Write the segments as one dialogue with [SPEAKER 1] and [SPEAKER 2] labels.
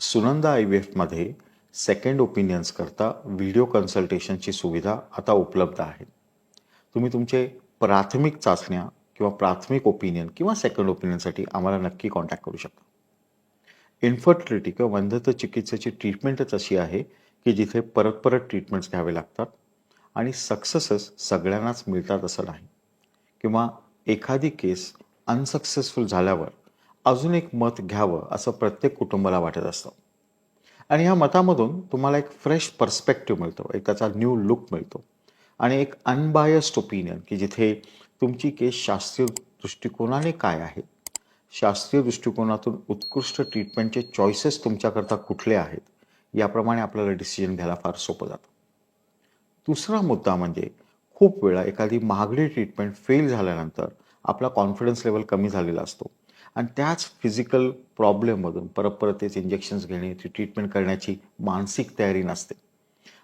[SPEAKER 1] Sunanda I V एफमध्ये second ओपिनियन्सकरता video कन्सल्टेशनची सुविधा आता उपलब्ध आहे तुम्ही तुमचे प्राथमिक चाचण्या किंवा प्राथमिक ओपिनियन किंवा सेकंड ओपिनियनसाठी आम्हाला नक्की कॉन्टॅक्ट करू शकता. इन्फर्टिलिटी किंवा वंधत्व चिकित्सेची ट्रीटमेंटच अशी आहे की जिथे परत परत ट्रीटमेंट्स घ्यावे लागतात आणि सक्सेसेस सगळ्यांनाच मिळतात असं नाही. किंवा एखादी केस अनसक्सेसफुल झाल्यावर अजून एक मत घ्यावं असं प्रत्येक कुटुंबाला वाटत असतं. आणि ह्या मतामधून तुम्हाला एक फ्रेश पर्स्पेक्टिव्ह मिळतो एक त्याचा न्यू लुक मिळतो. आणि एक अनबायस्ड ओपिनियन की जिथे तुमची केस शास्त्रीय दृष्टिकोनाने काय आहे शास्त्रीय दृष्टिकोनातून उत्कृष्ट ट्रीटमेंटचे चॉईसेस तुमच्याकरता कुठले आहेत याप्रमाणे आपल्याला डिसिजन घ्यायला फार सोपं जातं. दुसरा मुद्दा म्हणजे खूप वेळा एखादी महागडी ट्रीटमेंट फेल झाल्यानंतर आपला कॉन्फिडन्स लेवल कमी झालेला असतो. आणि त्याच फिजिकल प्रॉब्लेममधून परत परत तेच इंजेक्शन्स घेणे ती ट्रीटमेंट करण्याची मानसिक तयारी नसते.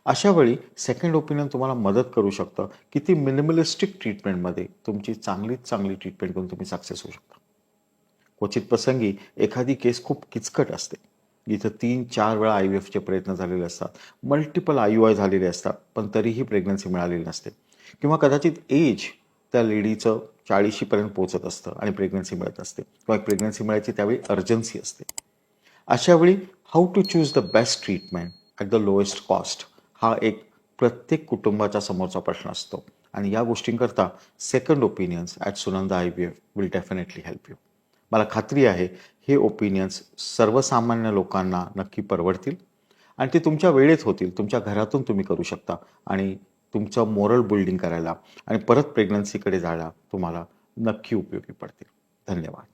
[SPEAKER 1] अशा वेळी सेकंड ओपिनियन तुम्हाला मदत करू शकतं की ती मिनिमलिस्टिक ट्रीटमेंटमध्ये तुमची चांगलीच चांगली ट्रीटमेंट करून तुम्ही सक्सेस होऊ शकता. क्वचित प्रसंगी एखादी केस खूप किचकट असते. जिथं तीन चार वेळा आय व्ही एफचे प्रयत्न झालेले असतात. मल्टिपल आय यू आय झालेले असतात. पण तरीही प्रेग्नन्सी मिळालेली नसते. किंवा कदाचित एज त्या लेडीचं चाळीशीपर्यंत पोहोचत असतं आणि प्रेग्नन्सी मिळत असते. किंवा प्रेग्नन्सी मिळायची त्यावेळी अर्जन्सी असते. अशावेळी how to choose the best treatment at the lowest cost हा एक प्रत्येक कुटुंबाच्या समोरचा प्रश्न असतो. आणि या गोष्टींकरता second opinions at Sunanda I V F will definitely help you मला खात्री आहे हे ओपिनियन्स सर्वसामान्य लोकांना नक्की परवडतील आणि ते तुमच्या वेळेत होतील. तुमच्या घरातून तुम्ही करू शकता. आणि तुमचं मोरल बिल्डिंग करायला आणि परत प्रेग्नन्सीकडे जायला तुम्हाला नक्की उपयोगी पडतील. धन्यवाद.